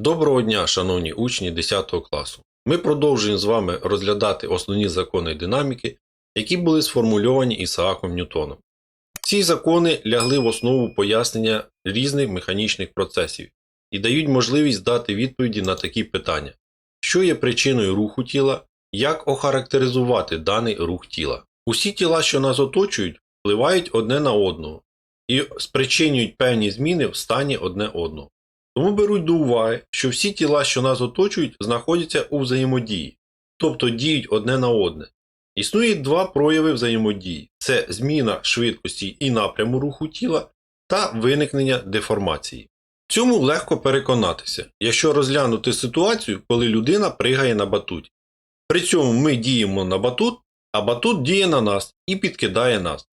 Доброго дня, шановні учні 10 класу. Ми продовжуємо з вами розглядати основні закони динаміки, які були сформульовані Ісааком Ньютоном. Ці закони лягли в основу пояснення різних механічних процесів і дають можливість дати відповіді на такі питання: що є причиною руху тіла, як охарактеризувати даний рух тіла. Усі тіла, що нас оточують, впливають одне на одного і спричинюють певні зміни в стані одне одного. Тому беруть до уваги, що всі тіла, що нас оточують, знаходяться у взаємодії, тобто діють одне на одне. Існує два прояви взаємодії: це зміна швидкості і напряму руху тіла та виникнення деформації. Цьому легко переконатися, якщо розглянути ситуацію, коли людина пригає на батуті. При цьому ми діємо на батут, а батут діє на нас і підкидає нас.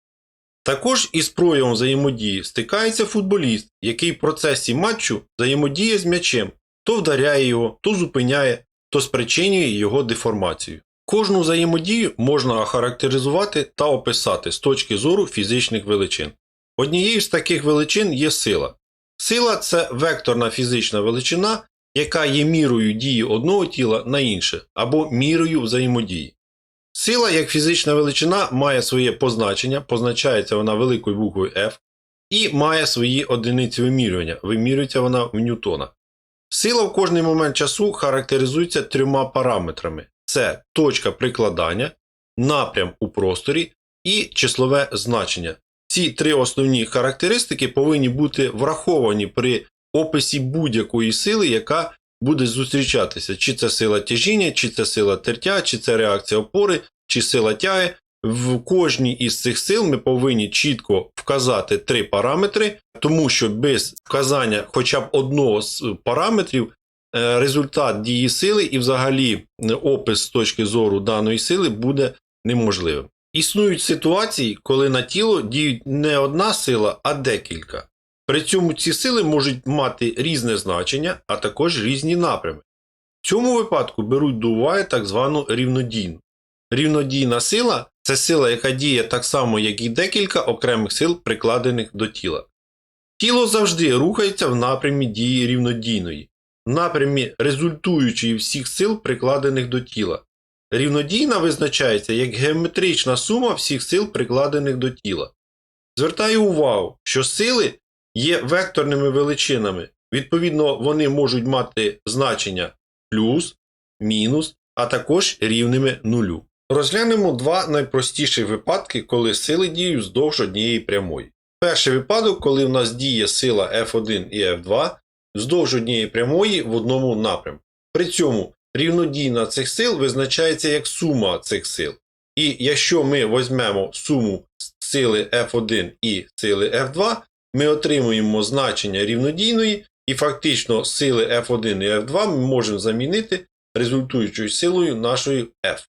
Також із проявом взаємодії стикається футболіст, який в процесі матчу взаємодіє з м'ячем, то вдаряє його, то зупиняє, то спричинює його деформацію. Кожну взаємодію можна охарактеризувати та описати з точки зору фізичних величин. Однією з таких величин є сила. Сила це векторна фізична величина, яка є мірою дії одного тіла на інше або мірою взаємодії. Сила як фізична величина має своє позначення, позначається вона великою буквою F, і має свої одиниці вимірювання, вимірюється вона в ньютонах. Сила в кожний момент часу характеризується трьома параметрами: це точка прикладання, напрям у просторі і числове значення. Ці три основні характеристики повинні бути враховані при описі будь-якої сили, яка буде зустрічатися, чи це сила тяжіння, чи це сила тертя, чи це реакція опори, чи сила тяги. В кожній із цих сил ми повинні чітко вказати три параметри, тому що без вказання хоча б одного з параметрів е, результат дії сили і взагалі е, опис з точки зору даної сили буде неможливим. Існують ситуації, коли на тіло діють не одна сила, а декілька. При цьому ці сили можуть мати різне значення, а також різні напрями. В цьому випадку беруть до уваги так звану рівнодійну. Рівнодійна сила це сила, яка діє так само, як і декілька окремих сил, прикладених до тіла. Тіло завжди рухається в напрямі дії рівнодійної, в напрямі результуючої всіх сил, прикладених до тіла. Рівнодійна визначається як геометрична сума всіх сил, прикладених до тіла. Звертаю увагу, що сили є векторними величинами, відповідно, вони можуть мати значення плюс, мінус, а також рівними нулю. Розглянемо два найпростіші випадки, коли сили діють вздовж однієї прямої. Перший випадок, коли в нас діє сила F1 і F2 вздовж однієї прямої в одному напрямку. При цьому рівнодійна цих сил визначається як сума цих сил. І якщо ми візьмемо суму сили F1 і сили F2, ми отримуємо значення рівнодійної, і фактично сили F1 і F2 ми можемо замінити результуючою силою нашої F.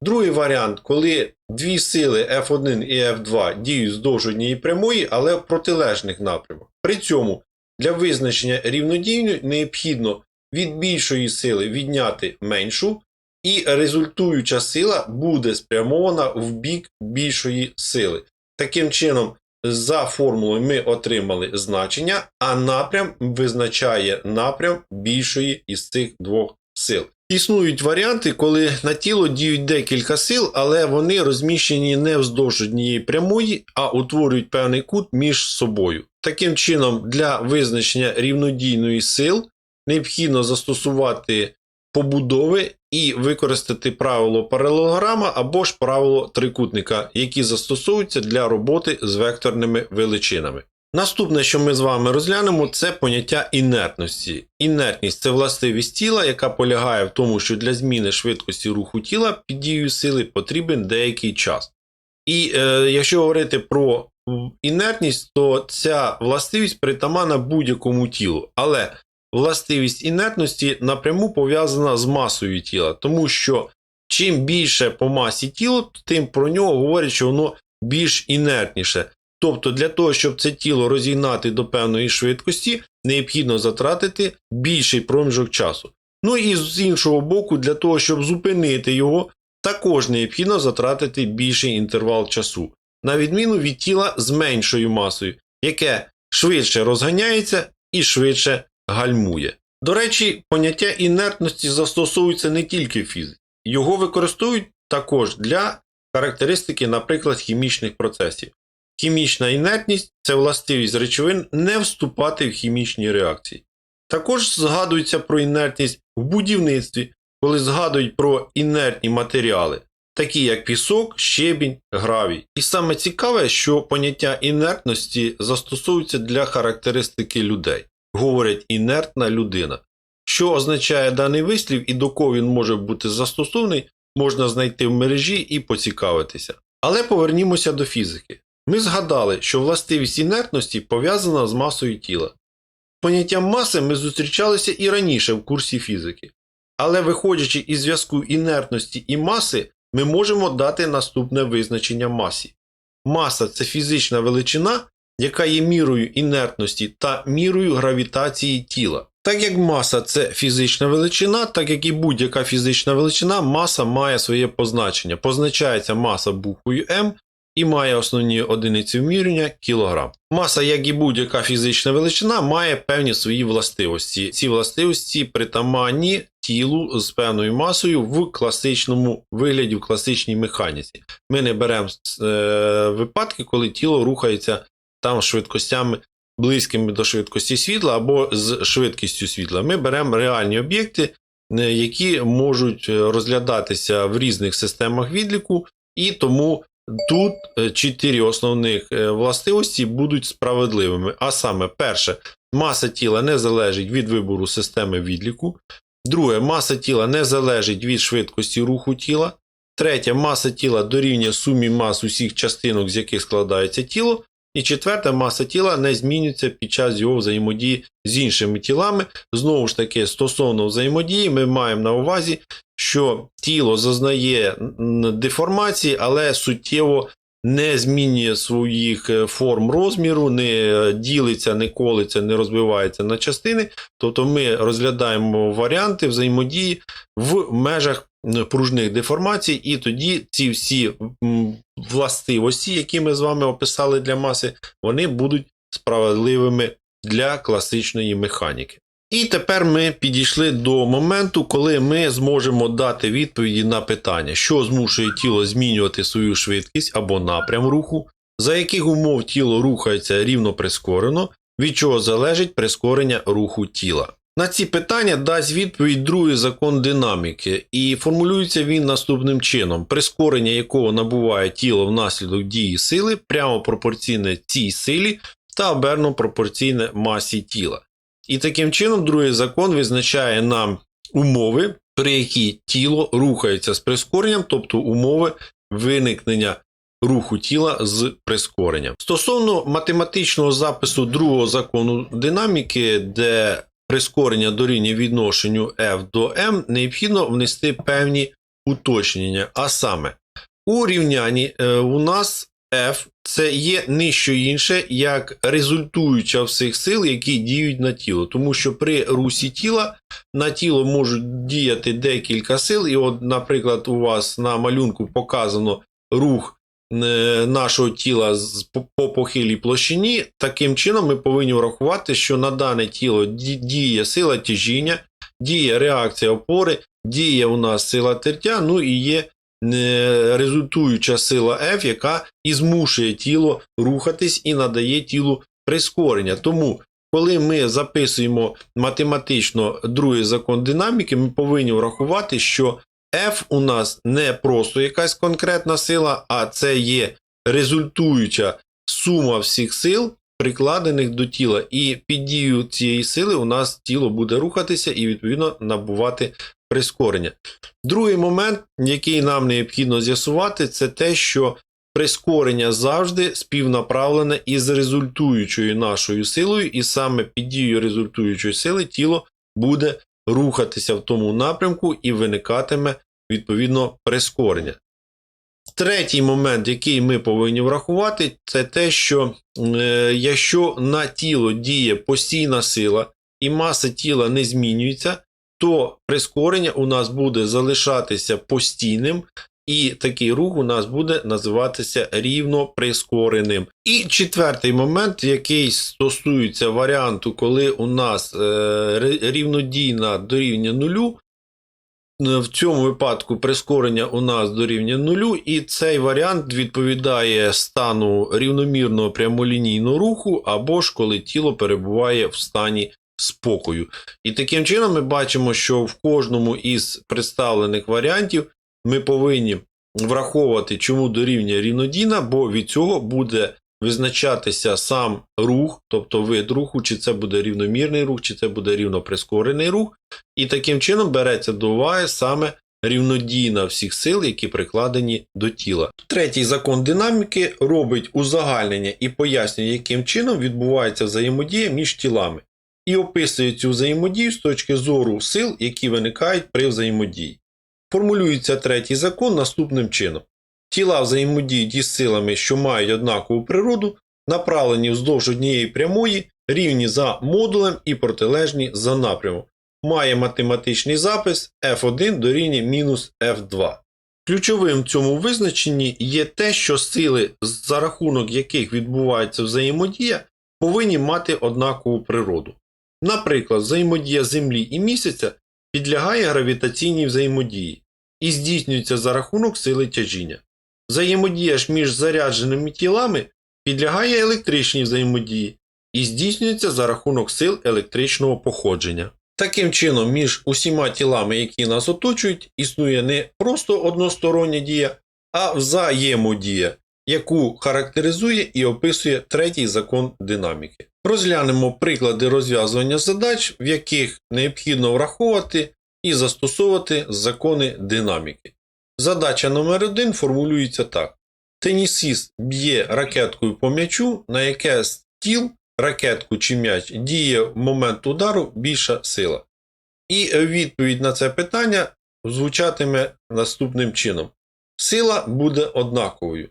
Другий варіант, коли дві сили F1 і F2 діють вздовж однієї прямої, але в протилежних напрямах. При цьому для визначення рівнодійної необхідно від більшої сили відняти меншу, і результуюча сила буде спрямована в бік більшої сили. Таким чином, за формулою ми отримали значення, а напрям визначає напрям більшої із цих двох сил. Існують варіанти, коли на тіло діють декілька сил, але вони розміщені не вздовж однієї прямої, а утворюють певний кут між собою. Таким чином, для визначення рівнодійної сил необхідно застосувати побудови і використати правило паралелограма або ж правило трикутника, які застосовуються для роботи з векторними величинами. Наступне, що ми з вами розглянемо, це поняття інертності. Інертність це властивість тіла, яка полягає в тому, що для зміни швидкості руху тіла під дією сили потрібен деякий час. І е, якщо говорити про інертність, то ця властивість притаманна будь-якому тілу. Але властивість інертності напряму пов'язана з масою тіла, тому що чим більше по масі тіло, тим про нього говорять, що воно більш інертніше. Тобто для того, щоб це тіло розігнати до певної швидкості, необхідно затратити більший проміжок часу. Ну і з іншого боку, для того, щоб зупинити його, також необхідно затратити більший інтервал часу, на відміну від тіла з меншою масою, яке швидше розганяється і швидше гальмує. До речі, поняття інертності застосовується не тільки в фізиці, його використовують також для характеристики, наприклад, хімічних процесів. Хімічна інертність це властивість речовин не вступати в хімічні реакції. Також згадується про інертність в будівництві, коли згадують про інертні матеріали, такі як пісок, щебінь, гравій. І саме цікаве, що поняття інертності застосовується для характеристики людей. Говорять інертна людина. Що означає даний вислів і до кого він може бути застосований, можна знайти в мережі і поцікавитися. Але повернімося до фізики. Ми згадали, що властивість інертності пов'язана з масою тіла. Поняттям маси ми зустрічалися і раніше в курсі фізики. Але виходячи із зв'язку інертності і маси, ми можемо дати наступне визначення масі. Маса це фізична величина, яка є мірою інертності та мірою гравітації тіла. Так як маса це фізична величина, так як і будь-яка фізична величина, маса має своє позначення. Позначається маса буквою М і має основні одиниці вимірювання кілограм. Маса, як і будь-яка фізична величина, має певні свої властивості. Ці властивості притаманні тілу з певною масою в класичному вигляді, в класичній механіці. Ми не беремо е, випадки, коли тіло рухається там швидкостями близькими до швидкості світла або з швидкістю світла. Ми беремо реальні об'єкти, е, які можуть е, розглядатися в різних системах відліку, і тому тут е, чотири основних властивості будуть справедливими. А саме, перше, маса тіла не залежить від вибору системи відліку. Друге, маса тіла не залежить від швидкості руху тіла. Третє, маса тіла дорівнює сумі мас усіх частинок, з яких складається тіло. І четверта маса тіла не змінюється під час його взаємодії з іншими тілами. Знову ж таки, стосовно взаємодії, ми маємо на увазі, що тіло зазнає деформації, але суттєво не змінює своїх е, форм розміру, не е, ділиться, не колиться, не розбивається на частини. Тобто ми розглядаємо варіанти взаємодії в межах пружних деформацій, і тоді ці всі властивості, які ми з вами описали для маси, вони будуть справедливими для класичної механіки. І тепер ми підійшли до моменту, коли ми зможемо дати відповіді на питання, що змушує тіло змінювати свою швидкість або напрям руху, за яких умов тіло рухається рівно прискорено, від чого залежить прискорення руху тіла. На ці питання дасть відповідь другий закон динаміки, і формулюється він наступним чином: прискорення якого набуває тіло внаслідок дії сили, прямо пропорційне цій силі та оберно пропорційне масі тіла. І таким чином, другий закон визначає нам умови, при які тіло рухається з прискоренням, тобто умови виникнення руху тіла з прискоренням. Стосовно математичного запису другого закону динаміки, де прискорення дорівнює відношенню F до M, необхідно внести певні уточнення. А саме, у рівнянні е, у нас F це є не що інше, як результуюча всіх сил, які діють на тіло. Тому що при русі тіла на тіло можуть діяти декілька сил. І, от, наприклад, у вас на малюнку показано рух нашого тіла по- по похилій площині. Таким чином, ми повинні врахувати, що на дане тіло діє сила тяжіння, діє реакція опори, діє у нас сила тертя, ну і є е, результуюча сила F, яка і змушує тіло рухатись і надає тілу прискорення. Тому, коли ми записуємо математично другий закон динаміки, ми повинні врахувати, що F у нас не просто якась конкретна сила, а це є результуюча сума всіх сил, прикладених до тіла. І під дією цієї сили у нас тіло буде рухатися і, відповідно, набувати прискорення. Другий момент, який нам необхідно з'ясувати, це те, що прискорення завжди співнаправлене із результуючою нашою силою, і саме під дією результуючої сили тіло буде рухатися в тому напрямку і виникатиме відповідно прискорення. Третій момент, який ми повинні врахувати, це те, що е, якщо на тіло діє постійна сила і маса тіла не змінюється, то прискорення у нас буде залишатися постійним, і такий рух у нас буде називатися рівно прискореним. І четвертий момент, який стосується варіанту, коли у нас е, рівнодійна дорівнює нулю. Е, В цьому випадку прискорення у нас дорівнює нулю, і цей варіант відповідає стану рівномірного прямолінійного руху, або ж коли тіло перебуває в стані спокою. І таким чином ми бачимо, що в кожному із представлених варіантів ми повинні враховувати, чому дорівнює рівнодійна, бо від цього буде визначатися сам рух, тобто вид руху, чи це буде рівномірний рух, чи це буде рівноприскорений рух. І таким чином береться до уваги саме рівнодійна всіх сил, які прикладені до тіла. Третій закон динаміки робить узагальнення і пояснює, яким чином відбувається взаємодія між тілами, і описує цю взаємодію з точки зору сил, які виникають при взаємодії. Формулюється третій закон наступним чином: тіла взаємодіють із силами, що мають однакову природу, направлені вздовж однієї прямої, рівні за модулем і протилежні за напрямом має математичний запис F1 дорівнює мінус F2. Ключовим в цьому визначенні є те, що сили, за рахунок яких відбувається взаємодія, повинні мати однакову природу. Наприклад, взаємодія Землі і місяця підлягає гравітаційній взаємодії і здійснюється за рахунок сили тяжіння. Взаємодія ж між зарядженими тілами підлягає електричній взаємодії і здійснюється за рахунок сил електричного походження. Таким чином, між усіма тілами, які нас оточують, існує не просто одностороння дія, а взаємодія, яку характеризує і описує третій закон динаміки. Розглянемо приклади розв'язування задач, в яких необхідно враховувати і застосовувати закони динаміки. Задача номер 1 формулюється так: тенісіст б'є ракеткою по м'ячу, на яке з тіл ракетку чи м'яч діє в момент удару більша сила. І відповідь на це питання звучатиме наступним чином: сила буде однаковою,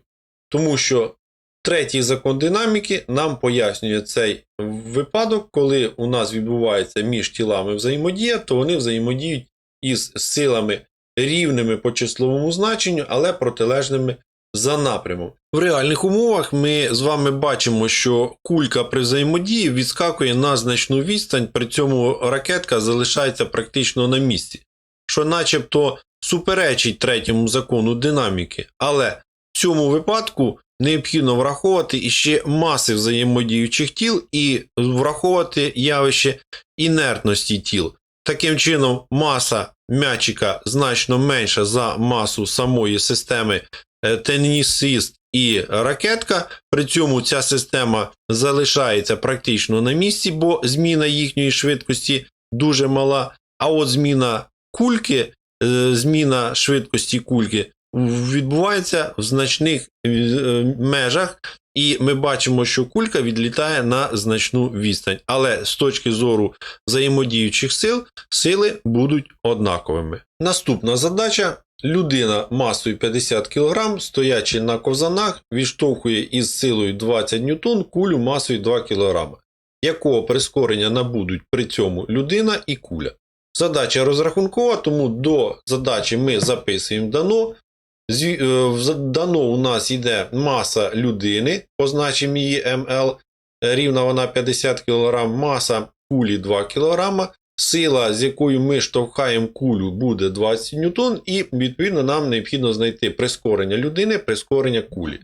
тому що третій закон динаміки нам пояснює цей випадок, коли у нас відбувається між тілами взаємодія, то вони взаємодіють із силами рівними по числовому значенню, але протилежними за напрямом. В реальних умовах ми з вами бачимо, що кулька при взаємодії відскакує на значну відстань, при цьому ракетка залишається практично на місці, що начебто суперечить третьому закону динаміки. Але в цьому випадку необхідно враховувати іще маси взаємодіючих тіл і враховувати явище інертності тіл. Таким чином, маса м'ячика значно менша за масу самої системи е, тенісист і ракетка. При цьому ця система залишається практично на місці, бо зміна їхньої швидкості дуже мала. А от зміна кульки, е, зміна швидкості кульки відбувається в значних е, межах, і ми бачимо, що кулька відлітає на значну відстань. Але з точки зору взаємодіючих сил, сили будуть однаковими. Наступна задача. Людина масою 50 кг, стоячи на ковзанах, відштовхує із силою 20 ньютон кулю масою 2 кг. Якого прискорення набудуть при цьому людина і куля? Задача розрахункова, тому до задачі ми записуємо дано. Е, Дано у нас йде маса людини, позначимо її МЛ, рівна вона 50 кг, маса кулі 2 кг, сила, з якою ми штовхаємо кулю, буде 20 ньютон, і відповідно нам необхідно знайти прискорення людини, прискорення кулі.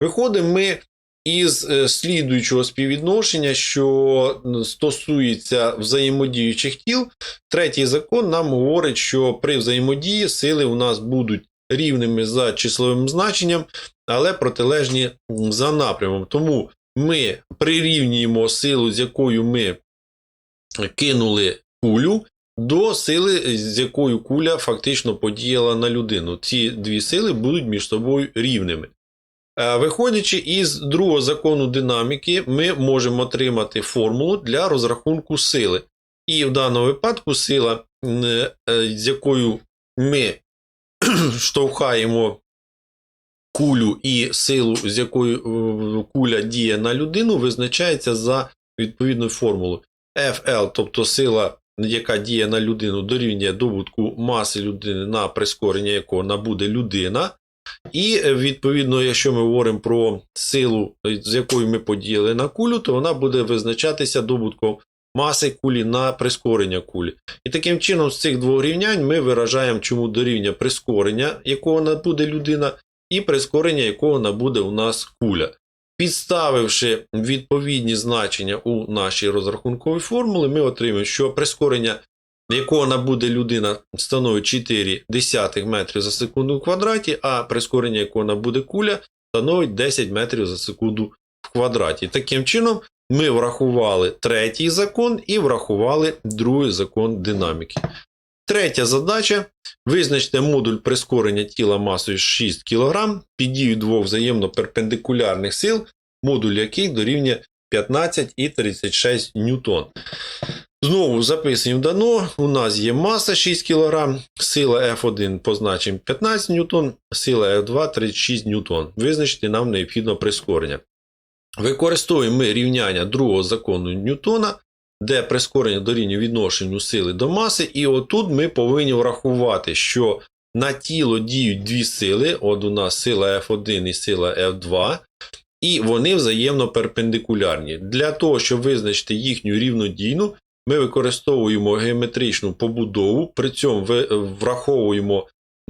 Виходимо ми із е, слідуючого співвідношення, що стосується взаємодіючих тіл. Третій закон нам говорить, що при взаємодії сили у нас будуть рівними за числовим значенням, але протилежні за напрямом. Тому ми прирівнюємо силу, з якою ми кинули кулю, до сили, з якою куля фактично подіяла на людину. Ці дві сили будуть між собою рівними. Е, Виходячи із другого закону динаміки, ми можемо отримати формулу для розрахунку сили. І в даному випадку сила, е, з якою ми штовхаємо кулю і силу, з якою е, куля діє на людину, визначається за відповідною формулою. FL, тобто сила яка діє на людину, дорівнює добутку маси людини на прискорення, якого набуде людина. І е, відповідно, якщо ми говоримо про силу, з якою ми поділили на кулю, то вона буде визначатися добутком маси кулі на прискорення кулі. І таким чином, з цих двох рівнянь ми виражаємо, чому дорівнює прискорення, якого набуде людина, і прискорення, якого набуде у нас куля. Підставивши відповідні значення у нашій розрахунковій формулі, ми отримаємо, що прискорення, якого набуде людина, становить 4 десятих метрів за секунду в квадраті, а прискорення, якого набуде куля, становить 10 метрів за секунду в квадраті. Таким чином, ми врахували третій закон і врахували другий закон динаміки. Третя задача визначте модуль прискорення тіла масою 6 кг під дією двох взаємно перпендикулярних сил, модуль яких дорівнює 15 і 36 ньютон. Знову записуємо дано. У нас є маса 6 кг, сила F1 позначимо 15 ньютон, сила F2 36 ньютон. Визначити нам необхідно прискорення. Використовуємо ми рівняння другого закону Ньютона, де прискорення дорівнює відношенню сили до маси, і отут ми повинні врахувати, що на тіло діють дві сили: от у нас сила F1 і сила F2, і вони взаємно перпендикулярні. Для того, щоб визначити їхню рівнодійну, ми використовуємо геометричну побудову, при цьому враховуємо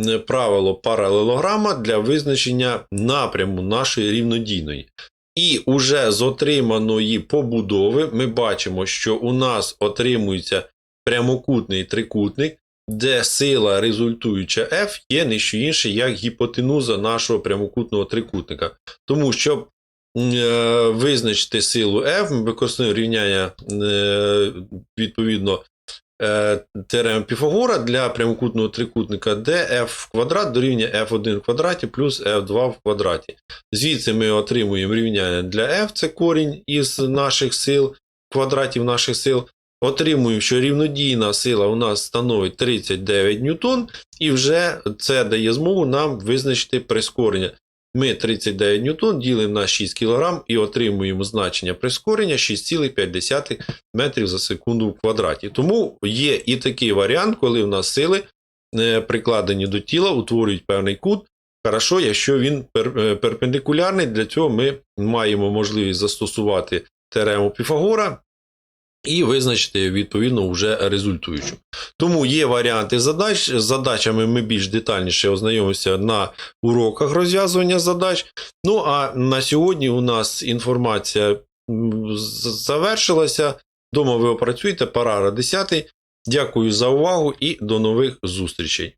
е, правило паралелограма для визначення напряму нашої рівнодійної. І уже з отриманої побудови ми бачимо, що у нас отримується прямокутний трикутник, де сила результуюча F є не що інше, як гіпотенуза нашого прямокутного трикутника. Тому, щоб е, визначити силу F, ми використовуємо рівняння е, відповідно е, теореми Піфагора для прямокутного трикутника, де f в квадрат дорівнює f1 в квадраті плюс f2 в квадраті. Звідси ми отримуємо рівняння для f, це корінь із наших сил, квадратів наших сил. Отримуємо, що рівнодійна сила у нас становить 39 ньютон, і вже це дає змогу нам визначити прискорення. Ми 39 ньютон ділимо на 6 кг і отримуємо значення прискорення 6,5 метрів за секунду в квадраті. Тому є і такий варіант, коли в нас сили е, прикладені до тіла, утворюють певний кут. Хорошо, якщо він е, перпендикулярний, для цього ми маємо можливість застосувати теорему Піфагора і визначити відповідно вже результуючу. Тому є варіанти задач. З задачами ми більш детальніше ознайомимося на уроках розв'язування задач. Ну а на сьогодні у нас інформація завершилася. Дома ви опрацюєте, парара 10. Дякую за увагу і до нових зустрічей.